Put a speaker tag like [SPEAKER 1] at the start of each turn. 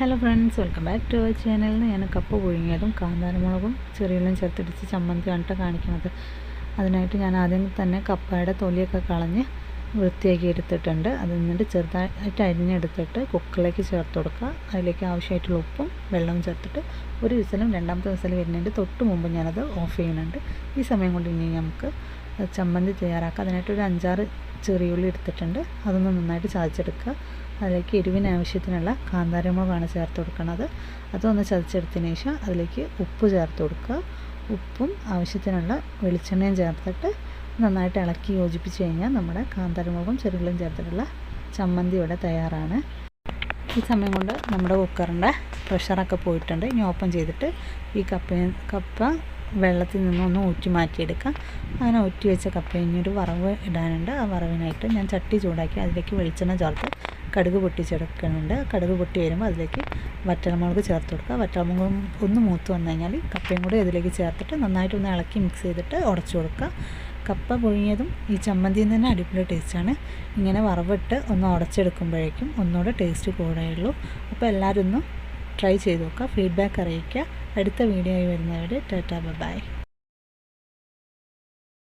[SPEAKER 1] Hello friends welcome back to our ചാനലിൽ ഞാൻ കപ്പ പുഴുങ്ങിയതും കാന്താരമുളകും ചെറിയുള്ളിയും ചേർത്തിടിച്ച് ചമ്മന്തി കേട്ടോ കാണിക്കുന്നത്. അതിനായിട്ട് ഞാൻ ആദ്യം തന്നെ കപ്പയുടെ തൊലിയൊക്കെ കളഞ്ഞ് വൃത്തിയാക്കി എടുത്തിട്ടുണ്ട്. അത് എന്നിട്ട് ചെറുതായിട്ട് അരിഞ്ഞെടുത്തിട്ട് കുക്കറിലേക്ക് ചേർത്ത് കൊടുക്കുക. അതിലേക്ക് ആവശ്യമായിട്ടുള്ള ഉപ്പും വെള്ളവും ചേർത്തിട്ട് ഒരു വിസലും രണ്ടാമത്തെ വിസലും വരുന്നതിന്റെ തൊട്ട് മുമ്പ് ഞാനത് ഓഫ് ചെയ്യുന്നുണ്ട്. ഈ സമയം കൊണ്ട് ഇനി നമുക്ക് ചമ്മന്തി തയ്യാറാക്കുക. അതിനായിട്ട് ഒരു അഞ്ചാറ് ചെറിയുള്ളി എടുത്തിട്ടുണ്ട്. അതൊന്ന് നന്നായിട്ട് ചതച്ചെടുക്കുക. അതിലേക്ക് എരിവിന് ആവശ്യത്തിനുള്ള കാന്താരമുളകാണ് ചേർത്ത് കൊടുക്കുന്നത് അതൊന്ന് ചതച്ചെടുത്തതിന് ശേഷം അതിലേക്ക് ഉപ്പ് ചേർത്ത് കൊടുക്കുക. ഉപ്പും ആവശ്യത്തിനുള്ള വെളിച്ചെണ്ണയും ചേർത്തിട്ട് നന്നായിട്ട് ഇളക്കി യോജിപ്പിച്ച് കഴിഞ്ഞാൽ നമ്മുടെ കാന്താരമുളകും ചെറുകളും ചേർത്തിട്ടുള്ള ചമ്മന്തി ഇവിടെ തയ്യാറാണ്. ഈ സമയം കൊണ്ട് നമ്മുടെ കുക്കറിന്റെ പ്രഷറൊക്കെ പോയിട്ടുണ്ട്. ഇനി ഓപ്പൺ ചെയ്തിട്ട് ഈ കപ്പ കപ്പ വെള്ളത്തിൽ നിന്നൊന്ന് ഊറ്റി മാറ്റിയെടുക്കാം. അങ്ങനെ ഊറ്റി വെച്ച കപ്പ ഇനിയൊരു വറവ് ഇടാനുണ്ട്. ആ വറവിനായിട്ട് ഞാൻ ചട്ടി ചൂടാക്കി അതിലേക്ക് വെളിച്ചെണ്ണ ചേർത്ത് കടുക് പൊട്ടിച്ചെടുക്കുന്നുണ്ട്. കടുക് പൊട്ടി വരുമ്പോൾ അതിലേക്ക് വറ്റൽമുളക് ചേർത്ത് കൊടുക്കുക. വറ്റൽമുളക് ഒന്ന് മൂത്ത് വന്നു കഴിഞ്ഞാൽ കപ്പയും കൂടി ഇതിലേക്ക് ചേർത്തിട്ട് നന്നായിട്ടൊന്ന് ഇളക്കി മിക്സ് ചെയ്തിട്ട് ഉടച്ചു കൊടുക്കുക. കപ്പ പുഴുങ്ങിയതും ഈ ചമ്മന്തിയും തന്നെ അടിപൊളി ടേസ്റ്റാണ് ഇങ്ങനെ വറവിട്ട് ഒന്ന് ഉടച്ചെടുക്കുമ്പോഴേക്കും ഒന്നുകൂടെ ടേസ്റ്റ് കൂടുകയുള്ളൂ. അപ്പോൾ എല്ലാവരും ഒന്ന് ട്രൈ ചെയ്ത് നോക്കുക. ഫീഡ്ബാക്ക് അറിയിക്കുക. അടുത്ത വീഡിയോ ആയി വരുന്നവരെ ടാറ്റാ ബൈ.